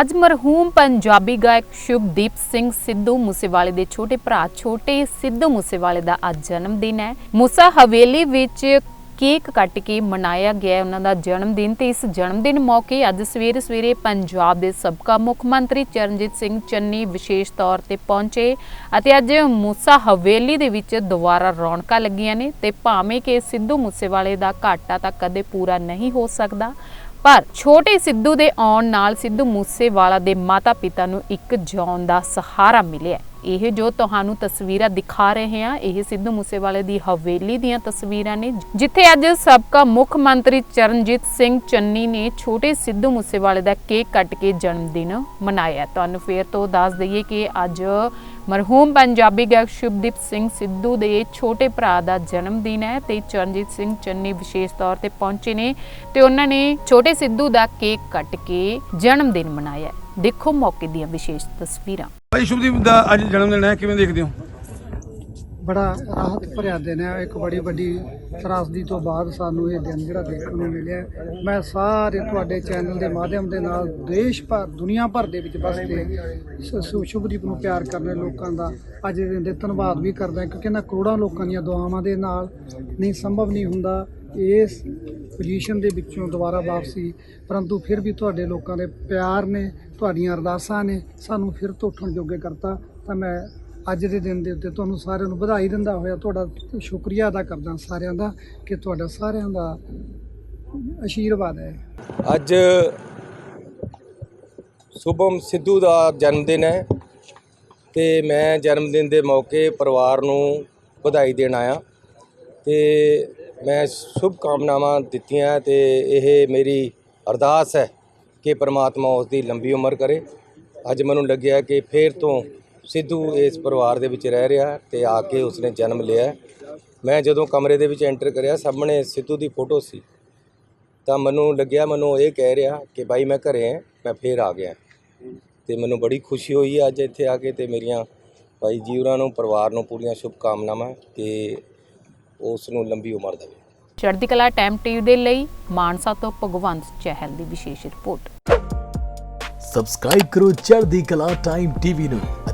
ਅੱਜ ਮਰਹੂਮ ਪੰਜਾਬੀ ਗਾਇਕ ਸ਼ੁਭਦੀਪ ਸਿੰਘ ਸਿੱਧੂ ਮੂਸੇਵਾਲੇ ਦੇ ਛੋਟੇ ਭਰਾ, ਛੋਟੇ ਸਿੱਧੂ ਮੂਸੇਵਾਲੇ ਦਾ ਅੱਜ ਜਨਮ ਦਿਨ ਹੈ। ਮੂਸਾ ਹਵੇਲੀ ਵਿੱਚ ਕੇਕ ਕੱਟ ਕੇ ਮਨਾਇਆ ਗਿਆ ਉਹਨਾਂ ਦਾ ਜਨਮ ਦਿਨ ਤੇ ਇਸ ਜਨਮ ਦਿਨ ਮੌਕੇ ਅੱਜ ਸਵੇਰੇ ਸਵੇਰੇ ਪੰਜਾਬ ਦੇ ਸਾਬਕਾ ਮੁੱਖ ਮੰਤਰੀ ਚਰਨਜੀਤ ਸਿੰਘ ਚੰਨੀ ਵਿਸ਼ੇਸ਼ ਤੌਰ ਤੇ ਪਹੁੰਚੇ ਅਤੇ ਅੱਜ ਮੂਸਾ ਹਵੇਲੀ ਦੇ ਵਿੱਚ ਦੁਬਾਰਾ ਰੌਣਕਾਂ ਲੱਗੀਆਂ ਨੇ ਤੇ ਭਾਵੇਂ ਕਿ ਸਿੱਧੂ ਮੂਸੇਵਾਲੇ ਦਾ ਘਾਟਾ ਤਾਂ ਕਦੇ ਪੂਰਾ ਨਹੀਂ ਹੋ ਸਕਦਾ ਪਰ ਛੋਟੇ ਸਿੱਧੂ ਦੇ ਆਉਣ ਨਾਲ ਸਿੱਧੂ ਮੂਸੇਵਾਲਾ ਦੇ ਮਾਤਾ-ਪਿਤਾ ਨੂੰ ਇੱਕ ਜੌਨ ਦਾ ਸਹਾਰਾ ਮਿਲਿਆ ਇਹ ਜੋ ਤੁਹਾਨੂੰ ਤਸਵੀਰਾਂ ਦਿਖਾ ਰਹੇ ਹਾਂ, ਇਹ ਸਿੱਧੂ ਮੂਸੇਵਾਲੇ ਦੀ ਹਵੇਲੀ ਦੀਆਂ ਤਸਵੀਰਾਂ ਨੇ, ਜਿੱਥੇ ਅੱਜ ਸਾਬਕਾ ਮੁੱਖ ਮੰਤਰੀ ਚਰਨਜੀਤ ਸਿੰਘ ਚੰਨੀ ਨੇ ਛੋਟੇ ਸਿੱਧੂ ਮੂਸੇਵਾਲੇ ਦਾ ਕੇਕ ਕੱਟ ਕੇ ਜਨਮ ਦਿਨ ਮਨਾਇਆ ਤੁਹਾਨੂੰ ਫੇਰ ਤੋਂ ਦੱਸ ਦਈਏ ਕਿ ਅੱਜ ਮਰਹੂਮ ਪੰਜਾਬੀ ਗਾਇਕ ਸ਼ੁਭਦੀਪ ਸਿੰਘ ਸਿੱਧੂ ਦੇ ਛੋਟੇ ਭਰਾ ਦਾ ਜਨਮ ਦਿਨ ਹੈ ਤੇ ਚਰਨਜੀਤ ਸਿੰਘ ਚੰਨੀ ਵਿਸ਼ੇਸ਼ ਤੌਰ ਤੇ ਪਹੁੰਚੇ ਨੇ ਤੇ ਉਹਨਾਂ ਨੇ ਛੋਟੇ ਸਿੱਧੂ ਦਾ ਕੇਕ ਕੱਟ ਕੇ ਜਨਮ ਦਿਨ ਮਨਾਇਆ ਦੇਖੋ ਮੌਕੇ ਦੀਆਂ ਵਿਸ਼ੇਸ਼ ਤਸਵੀਰਾਂ। ਭਾਈ ਸ਼ੁਭਦੀਪ ਦਾ ਅੱਜ ਜਨਮ ਦਿਨ ਹੈ, ਕਿਵੇਂ ਦੇਖਦੇ ਹੋ? ਬੜਾ ਰਾਹਤ ਭਰਿਆ ਦਿਨ ਹੈ। ਇੱਕ ਬੜੀ ਵੱਡੀ ਤਰਾਸਦੀ ਤੋਂ ਬਾਅਦ ਸਾਨੂੰ ਇਹ ਦਿਨ ਜਿਹੜਾ ਦੇਖਣ ਨੂੰ ਮਿਲਿਆ ਮੈਂ ਸਾਰੇ ਤੁਹਾਡੇ ਚੈਨਲ ਦੇ ਮਾਧਿਅਮ ਦੇ ਨਾਲ ਦੇਸ਼ ਭਰ, ਦੁਨੀਆ ਭਰ ਦੇ ਵਿੱਚ ਵਸਦੇ ਸ਼ੁਭਦੀਪ ਨੂੰ ਪਿਆਰ ਕਰਨ ਲੋਕਾਂ ਦਾ। ਅੱਜ ਦੇ ਦਿਨ ਦੇ ਧੰਨਵਾਦ ਵੀ ਕਰਦਾ ਕਿਉਂਕਿ ਇਹਨਾਂ ਕਰੋੜਾਂ ਲੋਕਾਂ ਦੀਆਂ ਦੁਆਵਾਂ ਦੇ ਨਾਲ ਨਹੀਂ, ਸੰਭਵ ਨਹੀਂ ਹੁੰਦਾ ਇਸ ਪੋਜੀਸ਼ਨ ਦੇ ਵਿੱਚੋਂ ਦੁਬਾਰਾ ਵਾਪਸੀ। ਪਰੰਤੂ ਫਿਰ ਵੀ ਤੁਹਾਡੇ ਲੋਕਾਂ ਦੇ ਪਿਆਰ ਨੇ, ਤੁਹਾਡੀਆਂ ਅਰਦਾਸਾਂ ਨੇ ਸਾਨੂੰ ਫਿਰ ਤੋਂ ਉੱਠਣ ਜੋਗੇ ਕਰਤਾ। ਤਾਂ ਮੈਂ ਅੱਜ ਦੇ ਦਿਨ ਦੇ ਉੱਤੇ ਤੁਹਾਨੂੰ ਸਾਰਿਆਂ ਨੂੰ ਵਧਾਈ ਦਿੰਦਾ ਹੋਇਆ ਤੁਹਾਡਾ ਸ਼ੁਕਰੀਆ ਅਦਾ ਕਰਦਾ ਸਾਰਿਆਂ ਦਾ ਕਿ ਤੁਹਾਡਾ ਸਾਰਿਆਂ ਦਾ ਆਸ਼ੀਰਵਾਦ ਹੈ। ਅੱਜ ਸ਼ੁਭਮ ਸਿੱਧੂ ਦਾ ਜਨਮ ਦਿਨ ਹੈ ਤੇ ਮੈਂ ਜਨਮ ਦਿਨ ਦੇ ਮੌਕੇ ਪਰਿਵਾਰ ਨੂੰ ਵਧਾਈ ਦੇਣ ਆਇਆ ਤੇ ਮੈਂ ਸ਼ੁਭ ਕਾਮਨਾਵਾਂ ਦਿੱਤੀਆਂ ਤੇ ਇਹ ਮੇਰੀ ਅਰਦਾਸ ਹੈ ਕਿ ਪ੍ਰਮਾਤਮਾ ਉਸ ਦੀ ਲੰਬੀ ਉਮਰ ਕਰੇ। ਅੱਜ ਮੈਨੂੰ ਲੱਗਿਆ ਕਿ ਫੇਰ ਤੋਂ ਸਿੱਧੂ ਇਸ ਪਰਿਵਾਰ ਦੇ ਵਿੱਚ ਰਹਿ ਰਿਹਾ ਤੇ ਆ ਕੇ ਉਸਨੇ ਜਨਮ ਲਿਆ। ਮੈਂ ਜਦੋਂ ਕਮਰੇ ਦੇ ਵਿੱਚ ਐਂਟਰ ਕਰਿਆ ਸਾਹਮਣੇ ਸਿੱਧੂ ਦੀ ਫੋਟੋ ਸੀ। ਤਾਂ ਮੈਨੂੰ ਲੱਗਿਆ ਮੈਨੂੰ ਇਹ ਕਹਿ ਰਿਹਾ ਕਿ ਭਾਈ ਮੈਂ ਘਰੇ ਹਾਂ ਮੈਂ ਫੇਰ ਆ ਗਿਆ। ਤੇ ਮੈਨੂੰ ਬੜੀ ਖੁਸ਼ੀ ਹੋਈ ਅੱਜ ਇੱਥੇ ਆ ਕੇ ਤੇ ਮੇਰੀਆਂ ਭਾਈ ਜੀ ਹੋਰਾਂ ਨੂੰ ਪਰਿਵਾਰ ਨੂੰ ਪੂਰੀਆਂ ਸ਼ੁਭ ਕਾਮਨਾਵਾਂ ਕਿ ਉਸ ਨੂੰ ਲੰਬੀ ਉਮਰ ਦੇਵੇ। ਚੜ੍ਹਦੀ ਕਲਾ ਟਾਈਮ ਟੀਵੀ ਦੇ ਲਈ ਮਾਨਸਾ ਤੋਂ ਭਗਵੰਤ ਚਹਿਲ ਦੀ ਵਿਸ਼ੇਸ਼ ਰਿਪੋਰਟ। ਸਬਸਕ੍ਰਾਈਬ ਕਰੋ ਚੜ੍ਹਦੀ ਕਲਾ ਟਾਈਮ ਟੀਵੀ ਨੂੰ।